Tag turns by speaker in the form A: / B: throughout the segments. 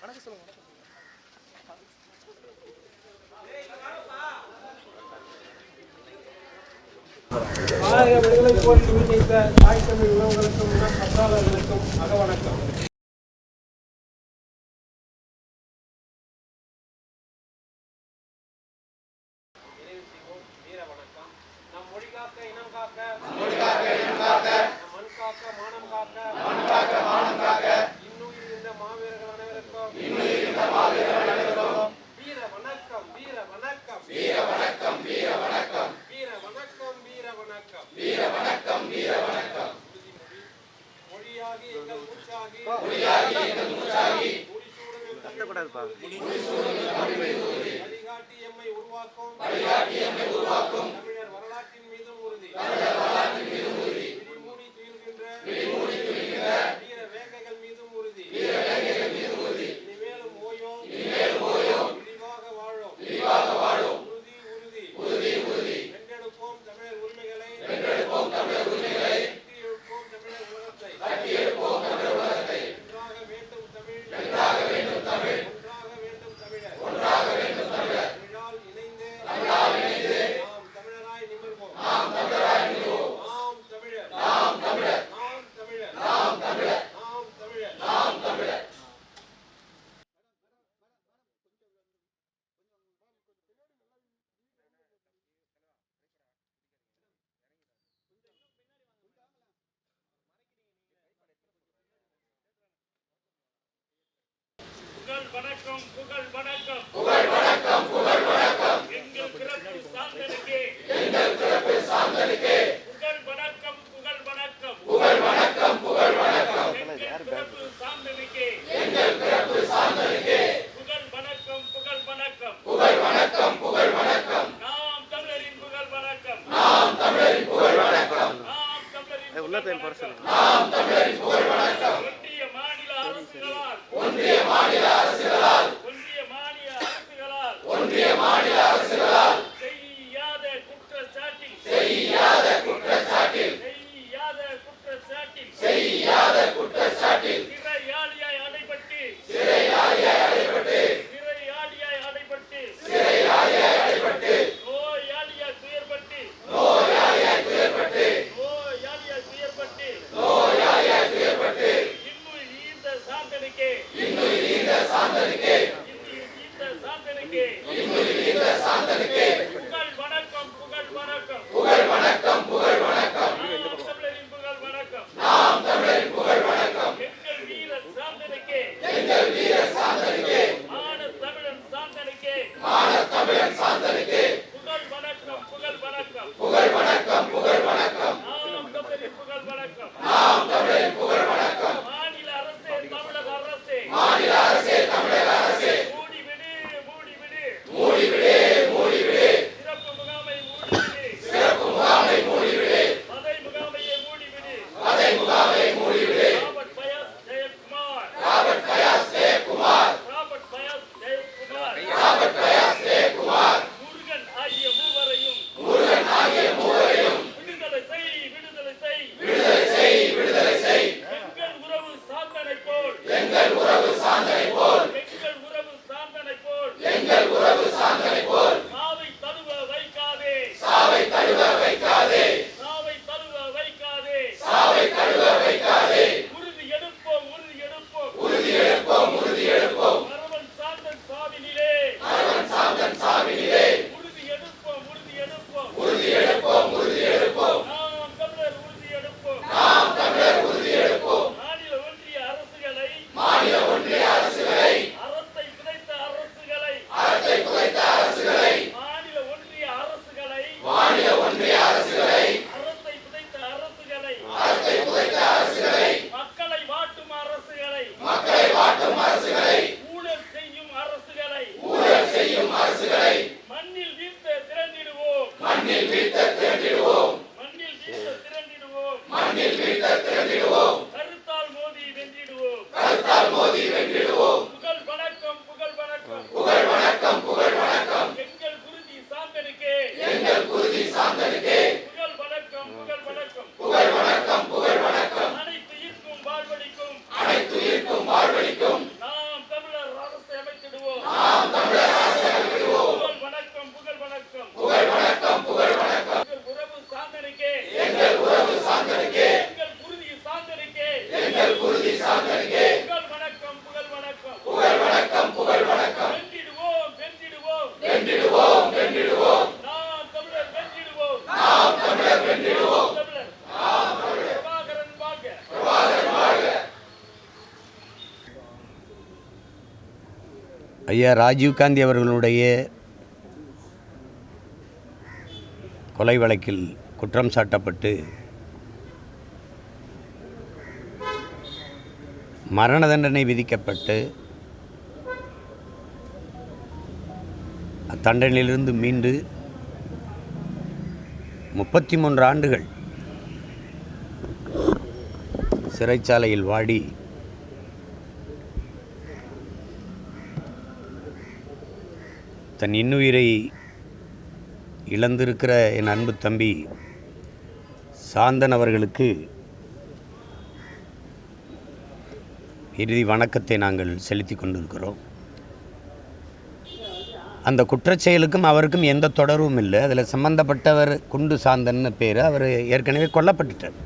A: வணக்கம் சொல்லுங்க வணக்கம் ஆலய விடுதலை போர்
B: ஆய்ச்சமிழ்
A: உறவுகளுக்கும் அகவணக்கம் உருவாக்கும்.
C: வணக்கம் புகழ் வணக்கம்.
D: ஐயா ராஜீவ்காந்தி அவர்களுடைய கொலை வழக்கில் குற்றம் சாட்டப்பட்டு மரண தண்டனை விதிக்கப்பட்டு அத்தண்டனையிலிருந்து மீண்டு முப்பத்தி மூன்று ஆண்டுகள் சிறைச்சாலையில் வாடி தன் இன்னுயிரை இழந்திருக்கிற என் அன்பு தம்பி சாந்தன் அவர்களுக்கு இறுதி வணக்கத்தை நாங்கள் செலுத்தி கொண்டிருக்கிறோம். அந்த குற்றச்செயலுக்கும் அவருக்கும் எந்த தொடர்பும் இல்லை. அதில் சம்பந்தப்பட்டவர் குண்டு சாந்தன்னு பேர் அவர் ஏற்கனவே கொல்லப்பட்டுட்டார்.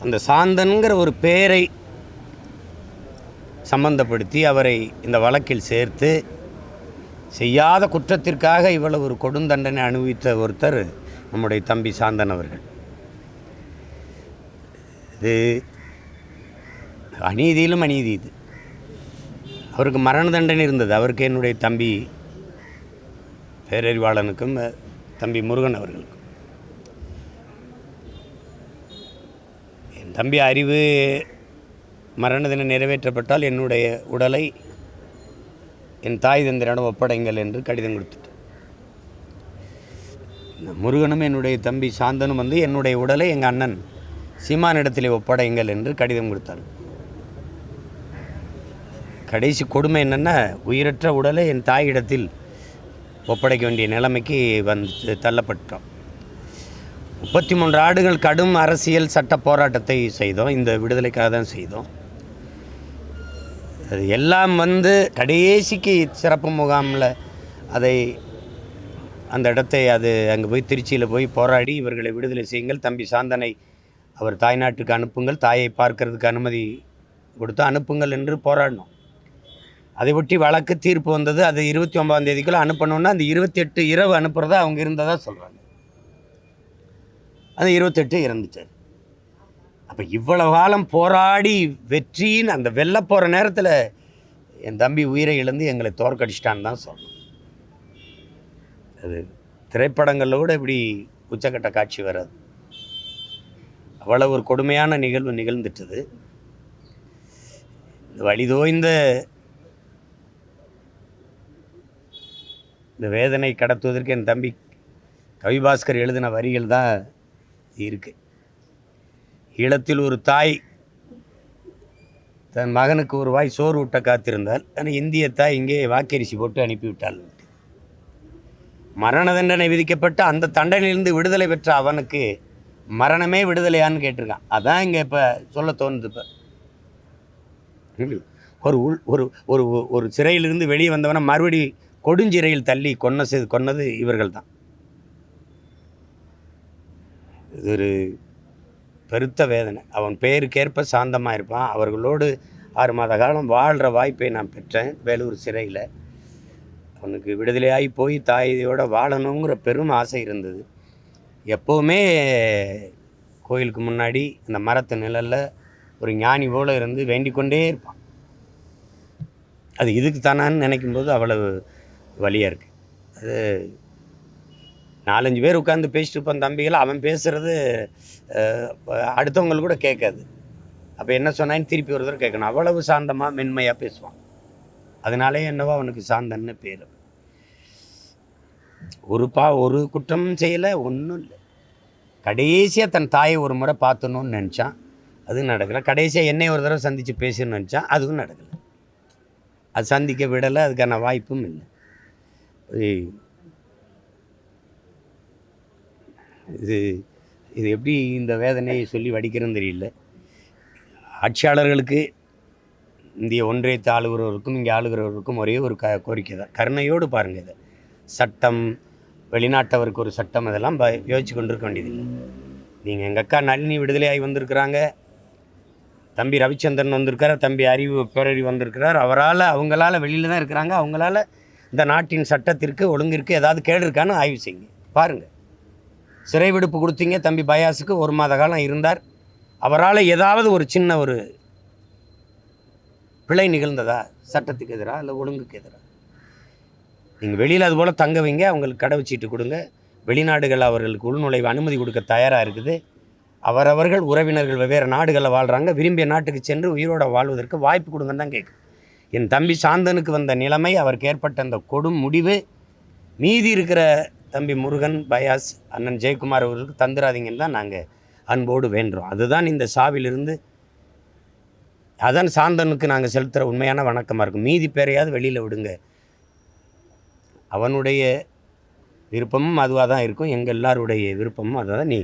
D: அந்த சாந்தன்கிற ஒரு பெயரை சம்பந்தப்படுத்தி அவரை இந்த வழக்கில் சேர்த்து செய்யாத குற்றத்திற்காக இவ்வளவு ஒரு கொடுந்தண்டனை அனுபவித்த ஒருத்தர் நம்முடைய தம்பி சாந்தன் அவர்கள். இது அநீதியிலும் அநீதி இது. அவருக்கு மரண தண்டனை இருந்தது. அவருக்கு என்னுடைய தம்பி பேரறிவாளனுக்கும் தம்பி முருகன் அவர்களுக்கும். என் தம்பி அறிவு மரண தினம் நிறைவேற்றப்பட்டால் என்னுடைய உடலை என் தாய் தந்தரிடம் ஒப்படைங்கள் என்று கடிதம் கொடுத்துட்டேன் இந்த முருகனும் என்னுடைய தம்பி சாந்தனும் வந்து என்னுடைய உடலை எங்கள் அண்ணன் சீமானிடத்திலே ஒப்படைங்கள் என்று கடிதம் கொடுத்தார். கடைசி கொடுமை என்னென்னா உயிரற்ற உடலை என் தாயிடத்தில் ஒப்படைக்க வேண்டிய நிலைமைக்கு வந்து தள்ளப்பட்டோம். முப்பத்தி மூன்று ஆடுகள் கடும் அரசியல் சட்ட போராட்டத்தை செய்தோம். இந்த விடுதலைக்காக தான் செய்தோம். அது எல்லாம் வந்து கடைசிக்கு சிறப்பு முகாமில் அதை அந்த இடத்தை அது அங்கே போய் திருச்சியில் போய் போராடி இவர்களை விடுதலை செய்யுங்கள். தம்பி சாந்தனை அவர் தாய்நாட்டுக்கு அனுப்புங்கள். தாயை பார்க்கறதுக்கு அனுமதி கொடுத்து அனுப்புங்கள் என்று போராடினோம் அதை ஒட்டி வழக்கு தீர்ப்பு வந்தது. அது இருபத்தி ஒன்பதாம் தேதிக்குள்ளே அனுப்பணுன்னா அந்த இருபத்தி எட்டு இரவு அனுப்புகிறதா அவங்க இருந்ததாக சொல்கிறாங்க அந்த இருபத்தெட்டு இறந்துச்சார் அப்போ இவ்வளவு காலம் போராடி வெற்றின்னு அந்த வெல்ல போகிற நேரத்தில் என் தம்பி உயிரை இழந்து எங்களை தோற்கடிச்சிட்டான்னு தான் சொல்லணும். அது திரைப்படங்களில் கூட இப்படி உச்சக்கட்ட காட்சி வராது. அவ்வளவு ஒரு கொடுமையான நிகழ்வு நிகழ்ந்துட்டது. இந்த வழிதோய்ந்த இந்த வேதனை கடத்துவதற்கு என் தம்பி கவிபாஸ்கர் எழுதின வரிகள் தான் இருக்குது ஈழத்தில் ஒரு தாய். தன் மகனுக்கு ஒரு வாய் சோறு ஊட்ட காத்திருந்தால் ஆனால் இந்திய தாய் இங்கே வாக்கரிசி போட்டு அனுப்பிவிட்டாள். மரண தண்டனை விதிக்கப்பட்ட அந்த தண்டனையிலிருந்து விடுதலை பெற்ற அவனுக்கு மரணமே விடுதலையான்னு கேட்டிருக்கான். அதான் இங்கே இப்போ சொல்ல தோணுது இப்போ. ஒரு உள் ஒரு ஒரு ஒரு சிறையிலிருந்து வெளியே வந்தவனை மறுபடி கொடுஞ்சிறையில் தள்ளி கொன்ன செய்து கொன்னது இவர்கள் தான் இது ஒரு பெருத்த வேதனை. அவன் பெயருக்கேற்ப சாந்தமாக இருப்பான். அவர்களோடு ஆறு மாத காலம் வாழ்கிற வாய்ப்பை நான் பெற்றேன் வேலூர் சிறையில். அவனுக்கு விடுதலையாகி போய் தாயோட வாழணுங்கிற பெரும் ஆசை இருந்தது. எப்போவுமே கோயிலுக்கு முன்னாடி அந்த மரத்து நிழலில் ஒரு ஞானி போல இருந்து வேண்டிக் கொண்டே இருப்பான். அது இதுக்கு தானான்னு நினைக்கும்போது அவ்வளவு வலியாக இருக்குது அது நாலஞ்சு பேர் உட்காந்து பேசிட்டு இருப்பான் தம்பிகள். அவன் பேசுகிறது அடுத்தவங்களுக்கு கூட கேட்காது. அப்போ என்ன சொன்னான்னு திருப்பி ஒரு தடவை கேட்கணும். அவ்வளவு சாந்தமாக மென்மையாக பேசுவான். அதனாலே என்னவோ அவனுக்கு சாந்தன்னு பேர். ஒரு பா ஒரு குற்றம் செய்யலை ஒன்றும் இல்லை. கடைசியாக தன் தாயை ஒரு முறை பார்த்தணும்னு நினச்சான். அதுவும் நடக்கலை. கடைசியாக என்னை ஒரு தடவை சந்தித்து பேசணும்னு நினச்சான். அதுவும் நடக்கலை. அது சந்திக்க விடலை அதுக்கான வாய்ப்பும் இல்லை. இது- இது எப்படி இந்த வேதனையை சொல்லி வடிக்கிறதுன்னு தெரியல. ஆட்சியாளர்களுக்கு இந்திய ஒன்றியத்தை ஆளுகிறவருக்கும் இங்கே ஆளுகிறவருக்கும் ஒரே ஒரு க கோரிக்கை தான். கருணையோடு பாருங்கள் இதை. சட்டம் வெளிநாட்டவருக்கு ஒரு சட்டம் அதெல்லாம் ப யோசிச்சு கொண்டு இருக்க வேண்டியதில்லை. நீங்கள் எங்கள் அக்கா நளினி விடுதலையாகி வந்திருக்கிறாங்க? தம்பி ரவிச்சந்திரன் வந்திருக்கார் தம்பி அறிவு பேரறிவு வந்திருக்கிறார். அவரால் அவங்களால வெளியில் தான் இருக்கிறாங்க. அவங்களால இந்த நாட்டின் சட்டத்திற்கு ஒழுங்கிற்கு ஏதாவது கேடு இருக்கான்னு ஆய்வு செய்யுங்க. பாருங்கள் சிறை விடுப்பு கொடுத்தீங்க தம்பி பயாஸுக்கு ஒரு மாத காலம் இருந்தார். அவரால் ஏதாவது ஒரு சின்ன ஒரு பிழை நிகழ்ந்ததா? சட்டத்துக்கு எதிராக இல்லை ஒழுங்குக்கு எதிராக நீங்கள் வெளியில் அதுபோல் தங்க வைங்க அவங்களுக்கு கடை வச்சுட்டு கொடுங்க. வெளிநாடுகள் அவர்களுக்கு உள்நுழைவு அனுமதி கொடுக்க தயாராக இருக்குது. அவரவர்கள் உறவினர்கள் வெவ்வேறு நாடுகளில் வாழ்கிறாங்க விரும்பிய நாட்டுக்கு சென்று உயிரோட வாழ்வதற்கு வாய்ப்பு கொடுங்கன்னு தான் கேட்கும் என் தம்பி சாந்தனுக்கு வந்த நிலைமை அவருக்கு ஏற்பட்ட அந்த கொடும் முடிவு மீதி இருக்கிற தம்பி முருகன் பயாஸ் அண்ணன் ஜெயக்குமார் அவர்களுக்கு தந்துடாதீங்கன்னு தான் நாங்கள் அன்போடு வேண்டுறோம். அதுதான் இந்த சாவிலிருந்து அதான் சாந்தனுக்கு நாங்கள் செலுத்துகிற உண்மையான வணக்கமாக இருக்கும். மீதி பேரையாவது வெளியில் விடுங்க. அவனுடைய விருப்பமும் அதுவாக தான் இருக்கும். எங்கள் எல்லாருடைய விருப்பமும் அதை தான் நீ